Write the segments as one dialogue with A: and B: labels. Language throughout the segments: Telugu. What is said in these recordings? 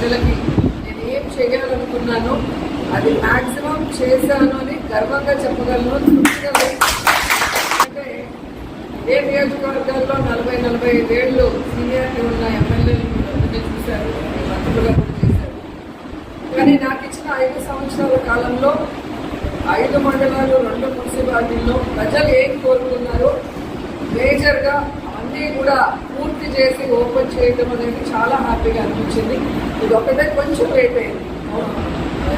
A: ప్రజలకి నేను ఏం చేయాలనుకున్నానో అది మాక్సిమం చేశాను అని గర్వంగా చెప్పగలను. అంటే ఏ నియోజకవర్గాల్లో నలభై నలభై ఐదేళ్ళు సీనియారిటీ ఉన్న ఎమ్మెల్యేలు చూశారు మంత్రులుగా చేశారు. కానీ నాకు ఇచ్చిన ఐదు సంవత్సరాల కాలంలో ఐదు మండలాలు రెండు మున్సిపాలిటీల్లో ప్రజలు ఏం కోరుకున్నారో మేజర్గా అన్నీ కూడా పూర్తి చేసి ఓపెన్ చేయడం అనేది చాలా హ్యాపీగా అనిపించింది. ఇది ఒకటే కొంచెం లేట్ అయింది.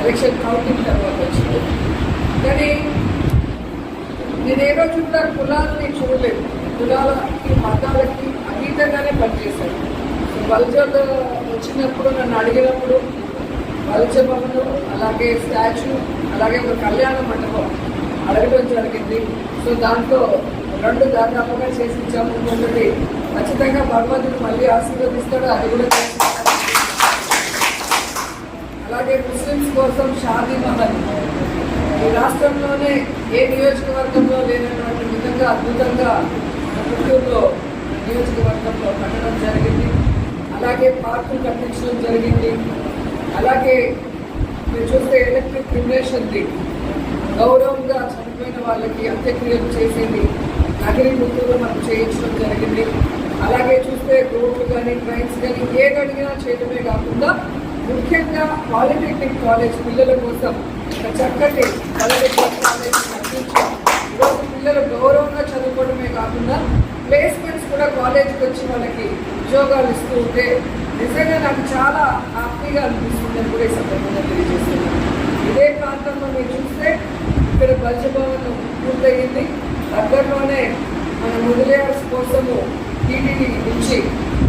A: ఎలక్షన్ కౌంటింగ్ తర్వాత వచ్చింది. కానీ నేను ఏ రోజు కూడా కులాలని చూడలేదు. కులాలకి మతాలకి అతీతంగానే పనిచేశాను. వల్చర్ వచ్చినప్పుడు నన్ను అడిగినప్పుడు వల్చర్ భవనం అలాగే స్టాచ్యూ అలాగే ఒక కళ్యాణ మండపం అడగడం జరిగింది సో దాంట్లో రెండు దాదాపుగా చేసి ఇచ్చాము ఇంకొకటి ఖచ్చితంగా భగవంతుడు మళ్ళీ ఆశీర్వదిస్తాడు అది కూడా అలాగే ముస్లిమ్స్ కోసం షాదీ మహల్. ఈ రాష్ట్రంలోనే ఏ నియోజకవర్గంలో లేనటువంటి విధంగా అద్భుతంగా పుత్తూరులో నియోజకవర్గంలో కట్టడం జరిగింది. అలాగే పార్కులు కట్టించడం జరిగింది. అలాగే మీరు చూస్తే ఎలక్ట్రిక్ క్రిమినేషన్ది గౌరవంగా చనిపోయిన వాళ్ళకి అంత్యక్రియలు చేసేది నగరి ముందుగా మనం చేయించడం జరిగింది. అలాగే చూస్తే రోడ్లు కానీ ట్రైన్స్ కానీ ఏది అడిగినా చేయడమే కాకుండా ముఖ్యంగా పాలిటెక్నిక్ కాలేజ్ పిల్లల కోసం చక్కటి పాలిటెక్నిక్ కాలేజ్ కట్టించి ఈరోజు పిల్లలు గౌరవంగా చదువుకోవడమే కాకుండా ప్లేస్మెంట్స్ కూడా కాలేజీకి వచ్చి వాళ్ళకి ఉద్యోగాలు ఇస్తూ ఉంటే నిజంగా నాకు చాలా హ్యాపీగా అనిపిస్తుందని కూడా ఈ సందర్భంగా తెలియజేస్తున్నాను. ఇదే ప్రాంతంలో మీరు చూస్తే ఇక్కడ బల్జభవన్ పూర్తయింది. దగ్గరలోనే మన ముదిలేయర్స్ కోసము టీటీడీ నుంచి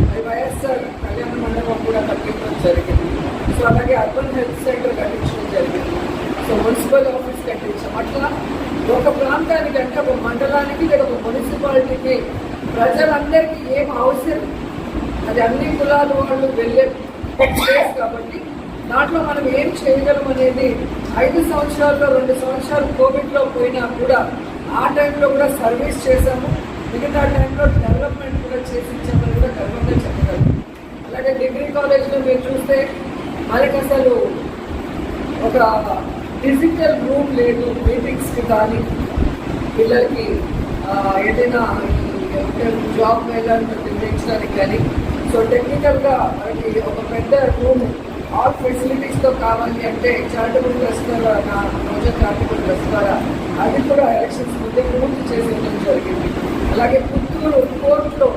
A: మరి వైఎస్ఆర్ కళ్యాణ మండపం కూడా కట్టించడం జరిగింది. సో అలాగే అర్బన్ హెల్త్ సెంటర్ కట్టించడం జరిగింది. సో మున్సిపల్ ఆఫీస్ కట్టించాం. అట్లా ఒక ప్రాంతానికి అంటే ఒక మండలానికి లేదా ఒక మున్సిపాలిటీకి ప్రజలందరికీ ఏం అవసరం? అది అన్ని కులాల వాళ్ళు వెళ్ళే ప్లేస్ కాబట్టి దాంట్లో మనం ఏం చేయగలం అనేది ఐదు సంవత్సరాల్లో రెండు సంవత్సరాలు కోవిడ్లో పోయినా కూడా ఆ టైంలో కూడా సర్వీస్ చేశాము. మిగతా టైంలో డెవలప్మెంట్ కూడా చేసి ఇచ్చామని కూడా గర్వంగా చెప్పగలం అలాగే డిగ్రీ కాలేజ్లో మీరు చూస్తే మనకి అసలు ఒక డిజిటల్ రూమ్ లేదు మీటింగ్స్కి కానీ పిల్లలకి ఏదైనా జాబ్ వెళ్ళాలని నిర్ణయించడానికి కానీ. సో టెక్నికల్గా మనకి ఒక పెద్ద రూమ్ ఆల్ ఫెసిలిటీస్తో కావాలి అంటే చారిటబుల్ ట్రస్ట్ ద్వారా నా రోజా చారిటబుల్ ట్రస్ట్ ద్వారా అది కూడా ఎలక్షన్స్ ముందే పూర్తి చేసేయడం జరిగింది. అలాగే పుత్తూరు కోర్టులో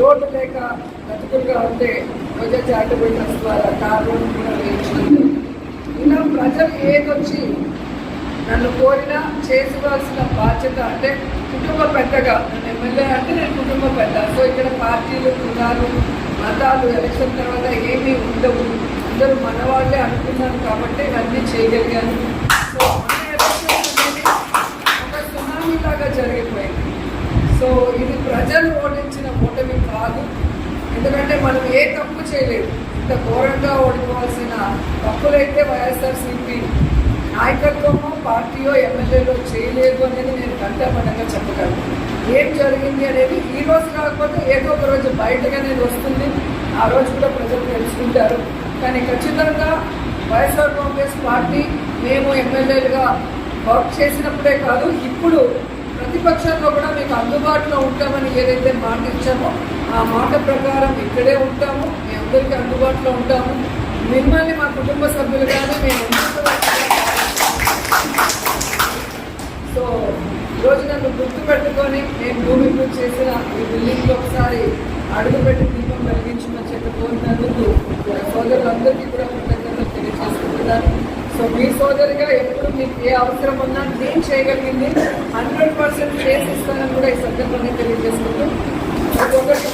A: రోడ్డు లేక బతుకులుగా ఉంటే రోజా చారిటబుల్ ట్రస్ట్ ద్వారా కార్ రోడ్ కూడా వేయించడం ఇలా ప్రజలు ఏదొచ్చి నన్ను కోరినా చేసుకోవాల్సిన బాధ్యత అంటే కుటుంబ పెద్దగా నన్ను ఎమ్మెల్యే అంటే నేను కుటుంబ పెద్ద. సో ఇక్కడ పార్టీలు కులాలు మతాలు ఎలక్షన్ తర్వాత ఏమీ ఉండవు. అందరూ మన వాళ్ళే అనుకున్నాను కాబట్టి అన్నీ చేయగలిగాను సో ఒక సునామీ లాగా జరిగిపోయింది. సో ఇది ప్రజలు ఓడించిన ఓటమి కాదు. ఎందుకంటే మనం ఏ తప్పు చేయలేదు. ఇంత ఘోరంగా ఓడిపోవాల్సిన తప్పులైతే వైఎస్ఆర్సీపీ నాయకత్వమో పార్టీయో ఎమ్మెల్యేలో చేయలేదు అనేది నేను కంటపడంగా చెప్పగలను ఏం జరిగింది అనేది ఈ రోజు కాకపోతే ఏదో ఒక రోజు బయటగా అనేది వస్తుంది. ఆ రోజు కూడా ప్రజలు తెలుసుకుంటారు. కానీ ఖచ్చితంగా వైఎస్ఆర్ కాంగ్రెస్ పార్టీ మేము ఎమ్మెల్యేలుగా వర్క్ చేసినప్పుడే కాదు ఇప్పుడు ప్రతిపక్షంలో కూడా మీకు అందుబాటులో ఉంటామని ఏదైతే మాట ఇచ్చామో ఆ మాట ప్రకారం ఇక్కడే ఉంటాము మీ అందరికీ అందుబాటులో ఉంటాము. మిమ్మల్ని మా కుటుంబ సభ్యులుగానే మేము సో ఈరోజు నన్ను గుర్తు పెట్టుకొని నేను భూమి పూజ చేసిన ఈ బిల్డింగ్లో ఒకసారి అడుగుపెట్టి వెలిగించమని చెప్పి కోరినందుకు నా సోదరులందరికీ కూడా కృతజ్ఞతలు తెలియజేసుకుంటున్నాను సో మీ సోదరిగా ఎప్పుడు మీకు ఏ అవసరం ఉన్నా నేను చేయగలిగింది హండ్రెడ్ పర్సెంట్ చేసి ఇస్తానని కూడా ఈ సందర్భంగా తెలియజేసుకుంటూ. ప్రతి